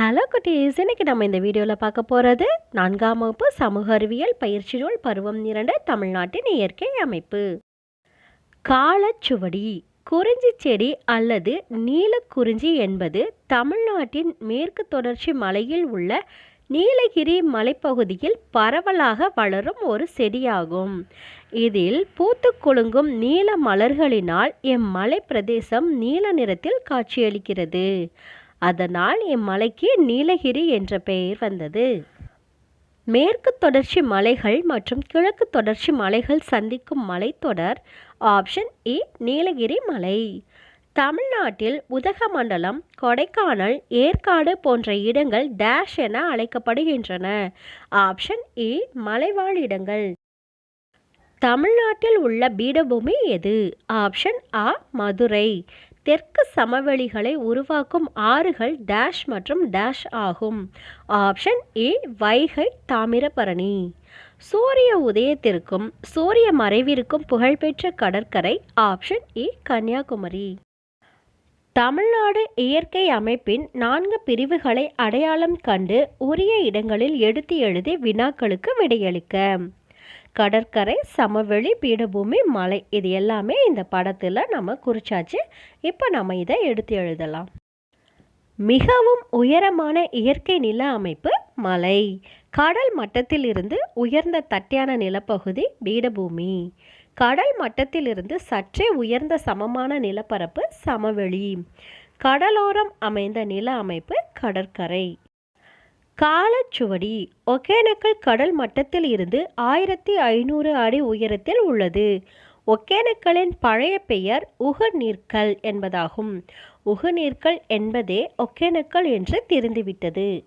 Hello குட்டீஸ். இன்னைக்கு நம்ம இந்த வீடியோவில் பார்க்க போகிறது நான்காம் வகுப்பு சமூக அறிவியல் பயிற்சி நூல் பருவம் இரண்டு தமிழ்நாட்டின் இயற்கை அமைப்பு. காலச்சுவடி குறிஞ்சி செடி அல்லது நீலக்குறிஞ்சி என்பது தமிழ்நாட்டின் மேற்கு தொடர்ச்சி மலையில் உள்ள நீலகிரி மலைப்பகுதியில் பரவலாக வளரும் ஒரு செடியாகும். இதில் பூத்து குலுங்கும் நீல மலர்களினால் இம்மலை பிரதேசம் நீல நிறத்தில் காட்சியளிக்கிறது. அதனால் இம்மலைக்கு நீலகிரி என்ற பெயர் வந்தது. மேற்கு தொடர்ச்சி மலைகள் மற்றும் கிழக்கு தொடர்ச்சி மலைகள் சந்திக்கும் மலைத்தொடர் ஆப்ஷன் இ நீலகிரி மலை. தமிழ்நாட்டில் உதகமண்டலம் கொடைக்கானல் ஏற்காடு போன்ற இடங்கள் டேஷ் என அழைக்கப்படுகின்றன. ஆப்ஷன் இ மலைவாழ் இடங்கள். தமிழ்நாட்டில் உள்ள பீடபூமி எது? ஆப்ஷன் ஆ மதுரை. தெற்கு சமவெளிகளை உருவாக்கும் ஆறுகள் டேஷ் மற்றும் டேஷ் ஆகும். Option A Vaigai Thamirabarani. சூரிய உதயத்திற்கும் சூரிய மறைவிற்கும் புகழ்பெற்ற கடற்கரை ஆப்ஷன் ஏ கன்னியாகுமரி. தமிழ்நாடு இயற்கை அமைப்பின் நான்கு பிரிவுகளை அடையாளம் கண்டு உரிய இடங்களில் எடுத்து எழுதி வினாக்களுக்கு விடையளிக்க. கடற்கரை சமவெளி பீடபூமி மலை இது எல்லாமே இந்த படத்தில் நம்ம குறிச்சாச்சு. இப்போ நம்ம இதை எடுத்து எழுதலாம். மிகவும் உயரமான இயற்கை நில அமைப்பு மலை. கடல் மட்டத்தில் இருந்து உயர்ந்த தட்டையான நிலப்பகுதி பீடபூமி. கடல் மட்டத்திலிருந்து சற்றே உயர்ந்த சமமான நிலப்பரப்பு சமவெளி. கடலோரம் அமைந்த நில அமைப்பு கடற்கரை. காலச்சுவடி ஒகேனக்கல் கடல் மட்டத்தில் இருந்து ஆயிரத்தி ஐநூறு அடி உயரத்தில் உள்ளது. ஒகேனக்கலின் பழைய பெயர் உகநீர்க்கல் என்பதாகும். உகநீர்க்கல் என்பதே ஒகேனக்கல் என்று தெரிந்துவிட்டது.